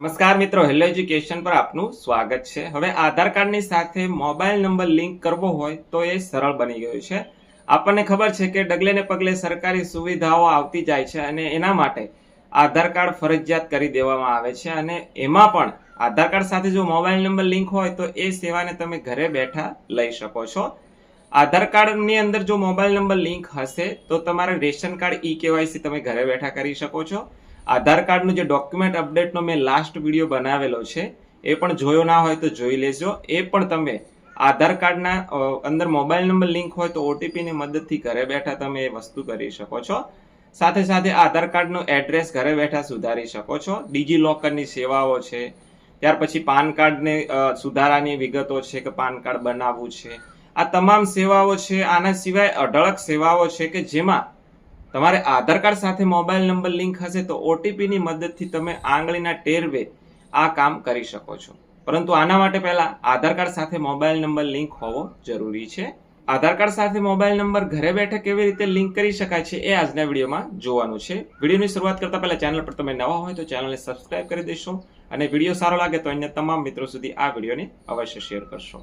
નમસ્કાર મિત્રો, hello education પર આપનું સ્વાગત છે. હવે આધાર કાર્ડની સાથે મોબાઈલ નંબર લિંક કરવો હોય તો એ સરળ બની ગયું છે. આપણને ખબર છે કે ડગલે ને પગલે સરકારી સુવિધાઓ આવતી જાય છે અને એના માટે આધાર કાર્ડ ફરજિયાત કરી દેવામાં આવે છે અને એમાં પણ આધાર કાર્ડ સાથે જો મોબાઈલ નંબર લિંક હોય તો એ સેવાને તમે ઘરે બેઠા લઈ શકો છો. આધાર કાર્ડની અંદર જો મોબાઈલ નંબર લિંક હશે તો તમારે રેશન કાર્ડ ઈ કેવાયસી તમે ઘરે બેઠા કરી શકો છો. આધાર કાર્ડનું જે ડોક્યુમેન્ટ અપડેટનો મેં લાસ્ટ વીડિયો બનાવેલો છે, એ પણ જોયો ના હોય તો જોઈ લેજો. એ પણ તમે આધાર કાર્ડના અંદર મોબાઈલ નંબર લિંક હોય તો ઓટીપીની મદદથી ઘરે બેઠા તમે એ વસ્તુ કરી શકો છો. સાથે સાથે આધાર કાર્ડનું એડ્રેસ ઘરે બેઠા સુધારી શકો છો. ડીજી લોકરની સેવાઓ છે. ત્યાર પછી પાન કાર્ડને સુધારાની વિગતો છે કે પાન કાર્ડ બનાવવું છે. આ તમામ સેવાઓ છે. આના સિવાય અઢળક સેવાઓ છે કે જેમાં તમારે આધાર કાર્ડ સાથે મોબાઈલ નંબર લિંક હશે તો ઓટીપીની મદદથી તમે આંગળીના ટેરવે આ કામ કરી શકો છો. પરંતુ આના માટે પહેલાં આધાર કાર્ડ સાથે મોબાઈલ નંબર લિંક હોવો જરૂરી છે. આધાર કાર્ડ સાથે મોબાઈલ નંબર ઘરે બેઠા કેવી રીતે લિંક કરી શકાય છે એ આજના વિડીયોમાં જોવાનું છે. વિડીયોની શરૂઆત કરતા પહેલા ચેનલ પર તમે નવા હોય તો ચેનલને સબસ્ક્રાઇબ કરી દેશો અને વીડિયો સારો લાગે તો અન્ય તમામ મિત્રો સુધી આ વિડીયોને અવશ્ય શેર કરશો.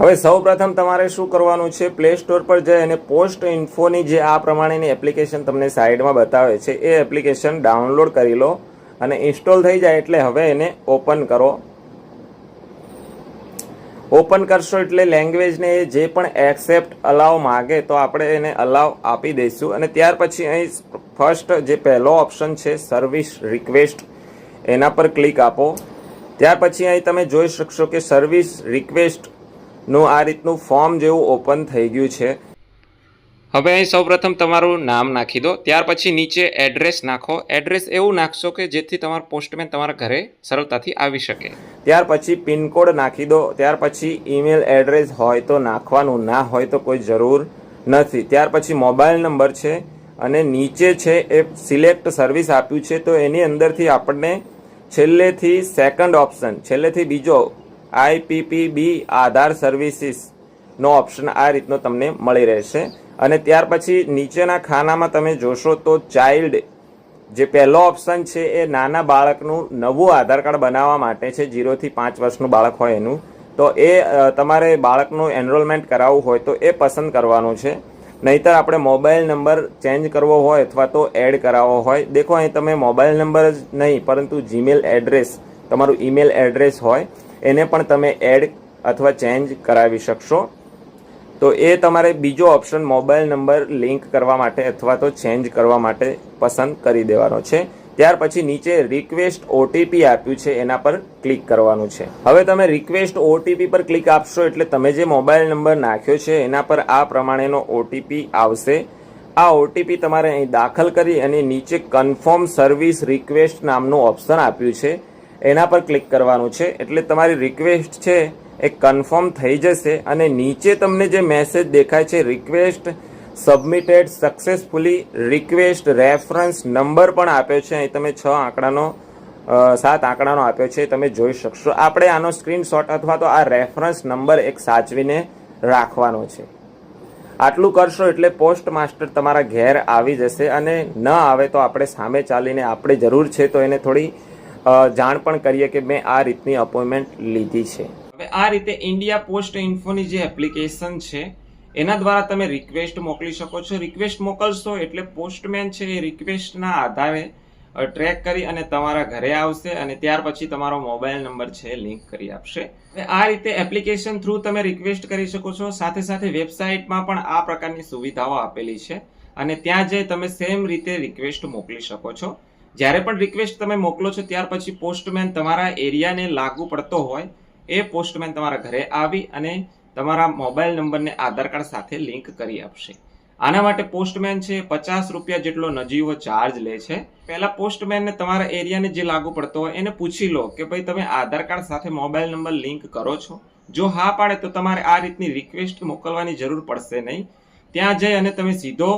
હવે સૌ તમારે શું કરવાનું છે? પ્લે સ્ટોર પર જઈ અને પોસ્ટ ઇન્ફોની જે આ પ્રમાણેની એપ્લિકેશન તમને સાઈડમાં બતાવે છે, એ એપ્લિકેશન ડાઉનલોડ કરી લો અને ઇન્સ્ટોલ થઈ જાય એટલે હવે એને ઓપન કરો. ઓપન કરશો એટલે લેંગ્વેજને એ જે પણ એક્સેપ્ટ અલાવ માગે તો આપણે એને અલાવ આપી દઈશું. અને ત્યાર પછી અહીં ફર્સ્ટ જે પહેલો ઓપ્શન છે સર્વિસ રિક્વેસ્ટ એના પર ક્લિક આપો. ત્યાર પછી અહીં તમે જોઈ શકશો કે સર્વિસ રિક્વેસ્ટનું આ રીતનું ફોર્મ જેવું ઓપન થઈ ગયું છે. હવે અહીં સૌપ્રથમ તમારું નામ નાખી દો. ત્યાર પછી નીચે એડ્રેસ નાખો. એડ્રેસ એવું નાખશો કે જેથી તમારો પોસ્ટમેન તમારા ઘરે સરળતાથી આવી શકે. ત્યાર પછી પિનકોડ નાખી દો. ત્યાર પછી ઈમેલ એડ્રેસ હોય તો નાખવાનું. ના હોય તો કોઈ જરૂર નથી. ત્યાર પછી મોબાઈલ નંબર છે અને નીચે છે એ સિલેક્ટ સર્વિસ આપ્યું છે તો એની અંદરથી આપણને છેલ્લેથી સેકન્ડ ઓપ્શન છેલ્લેથી બીજો આઈપીપી બી આધાર સર્વિસીસનો ઓપ્શન આ રીતનો તમને મળી રહેશે. અને ત્યાર પછી નીચેના ખાનામાં તમે જોશો તો ચાઇલ્ડ જે પહેલો ઓપ્શન છે એ નાના બાળકનું નવું આધાર કાર્ડ બનાવવા માટે છે જીરોથી પાંચ વર્ષનું બાળક હોય એનું. તો એ તમારે બાળકનું એનરોલમેન્ટ કરાવવું હોય તો એ પસંદ કરવાનું છે. નહીતર આપણે મોબાઈલ નંબર ચેન્જ કરવો હોય અથવા તો એડ કરાવવો હોય. દેખો, અહીં તમે મોબાઈલ નંબર જ નહીં, પરંતુ જીમેલ એડ્રેસ તમારું ઈમેલ એડ્રેસ હોય, એને પણ તમે એડ અથવા ચેન્જ કરાવી શકશો. તો એ તમારે બીજો ઓપ્શન મોબાઈલ નંબર લિંક કરવા માટે અથવા તો ચેન્જ કરવા માટે પસંદ કરી દેવાનો છે. ત્યાર પછી નીચે રિક્વેસ્ટ ઓટીપી આપ્યું છે, એના પર ક્લિક કરવાનું છે. હવે તમે રિક્વેસ્ટ ઓટીપી પર ક્લિક આપશો એટલે તમે જે મોબાઈલ નંબર નાખ્યો છે, એના પર આ પ્રમાણેનો ઓટીપી આવશે. આ ઓટીપી તમારે અહીં દાખલ કરી અને નીચે કન્ફર્મ સર્વિસ રિક્વેસ્ટ નામનું ઓપ્શન આપ્યું છે, એના પર ક્લિક કરવાનું છે. એટલે તમારી રિક્વેસ્ટ છે એ કન્ફર્મ થઈ જશે અને નીચે તમને જે મેસેજ દેખાય છે request submitted successfully request reference number પણ આપ્યો છે. અહીં તમે છ આંકડાનો સાત આંકડાનો આપ્યો છે, તમે જોઈ શકશો. આપણે આનો સ્ક્રીનશોટ અથવા તો આ રેફરન્સ નંબર એક સાચવીને રાખવાનો છે. આટલું કરશો એટલે પોસ્ટ માસ્ટર તમારા ઘેર આવી જશે અને ન આવે તો આપણે સામે ચાલીને આપણે જરૂર છે તો એને થોડી જાણ પણ કરીએ કે મેં આ રીતની અપોઇન્ટમેન્ટ લીધી છે. હવે આ રીતે ઇન્ડિયા પોસ્ટ ઇન્ફોની જે એપ્લિકેશન છે, એના દ્વારા તમે રિક્વેસ્ટ મોકલી શકો છો. રિક્વેસ્ટ મોકલશો એટલે પોસ્ટમેન છે એ રિક્વેસ્ટના આધારે ટ્રેક કરી અને તમારા ઘરે આવશે અને ત્યાર પછી તમારો મોબાઈલ નંબર છે લિંક કરી આપશે. આ રીતે એપ્લિકેશન થ્રુ તમે રિક્વેસ્ટ કરી શકો છો. સાથે સાથે વેબસાઇટમાં પણ આ પ્રકારની સુવિધાઓ આપેલી છે અને ત્યાં જઈ તમે સેમ રીતે રિક્વેસ્ટ મોકલી શકો છો. જ્યારે પણ રિક્વેસ્ટ તમે મોકલો છો, ત્યાર પછી પોસ્ટમેન તમારા એરિયાને લાગુ પડતો હોય એ પોસ્ટમેન તમારા ઘરે આવી અને તમારા મોબાઈલ નંબરને આધાર કાર્ડ સાથે લિંક કરી આપશે. આના માટે પોસ્ટમેન છે, પચાસ રૂપિયા જેટલો નજીવો ચાર્જ લે છે. પહેલા પોસ્ટમેનને તમારા એરિયાને જે લાગુ પડતો હોય એને પૂછી લો કે ભાઈ તમે આધાર કાર્ડ સાથે મોબાઈલ નંબર લિંક કરો છો? જો હા પાડે તો તમારે આ રીતની રિક્વેસ્ટ મોકલવાની જરૂર પડશે નહીં. ત્યાં જઈ અને તમે સીધો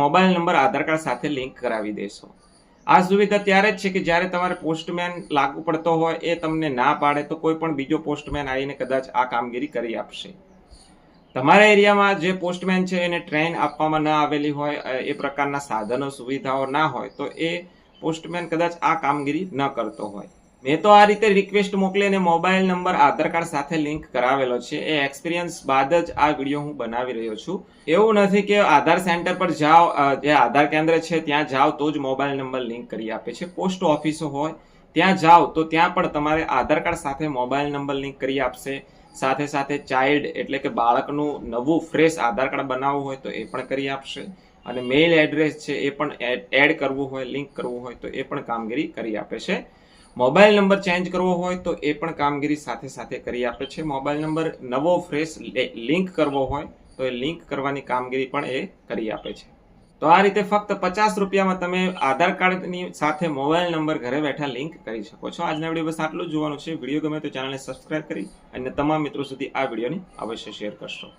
મોબાઈલ નંબર આધાર કાર્ડ સાથે લિંક કરાવી દેશો. આ સુવિધા ત્યારે જ છે કે જ્યારે તમારે પોસ્ટમેન લાગુ પડતો હોય એ તમને ના પાડે, તો કોઈ પણ બીજો પોસ્ટમેન આવીને કદાચ આ કામગીરી કરી આપશે. તમારા એરિયામાં જે પોસ્ટમેન છે એને ટ્રેન આપવામાં ન આવેલી હોય એ પ્રકારના સાધનો, સુવિધાઓ ના હોય, તો એ પોસ્ટમેન કદાચ આ કામગીરી ન કરતો હોય. મેં તો આ રીતે રિક્વેસ્ટ મોકલીને મોબાઈલ નંબર આધાર કાર્ડ સાથે લિંક કરાવેલો છે. એ એક્સપિરિયન્સ બાદ જ આ વીડિયો હું બનાવી રહ્યો છું. એવું નથી કે આધાર સેન્ટર પર જાઓ જે આધાર કેન્દ્ર છે, ત્યાં જાઓ તો જ મોબાઈલ નંબર લિંક કરી આપે છે. પોસ્ટ ઓફિસો હોય, ત્યાં જાઓ તો ત્યાં પણ તમારે આધાર કાર્ડ સાથે મોબાઈલ નંબર લિંક કરી આપશે. સાથે સાથે ચાઇલ્ડ એટલે કે બાળકનું નવું ફ્રેશ આધાર કાર્ડ બનાવવું હોય તો એ પણ કરી આપશે. અને મેઇલ એડ્રેસ છે એ પણ એડ કરવું હોય લિંક કરવું હોય તો એ પણ કામગીરી કરી આપે છે. મોબાઈલ નંબર ચેન્જ કરવો હોય તો એ પણ કામગીરી સાથે સાથે કરી આપે છે. મોબાઈલ નંબર નવો, ફ્રેશ લિંક કરવો હોય તો એ લિંક કરવાની કામગીરી પણ એ કરી આપે છે. તો આ રીતે ફક્ત પચાસ રૂપિયામાં તમે આધાર કાર્ડની સાથે મોબાઈલ નંબર ઘરે બેઠા લિંક કરી શકો છો. આજના વીડિયો બસ આટલું જોવાનું છે. વીડિયો ગમે તો ચેનલને સબસ્ક્રાઇબ કરી અને તમામ મિત્રો સુધી આ વિડીયોને અવશ્ય શેર કરશો.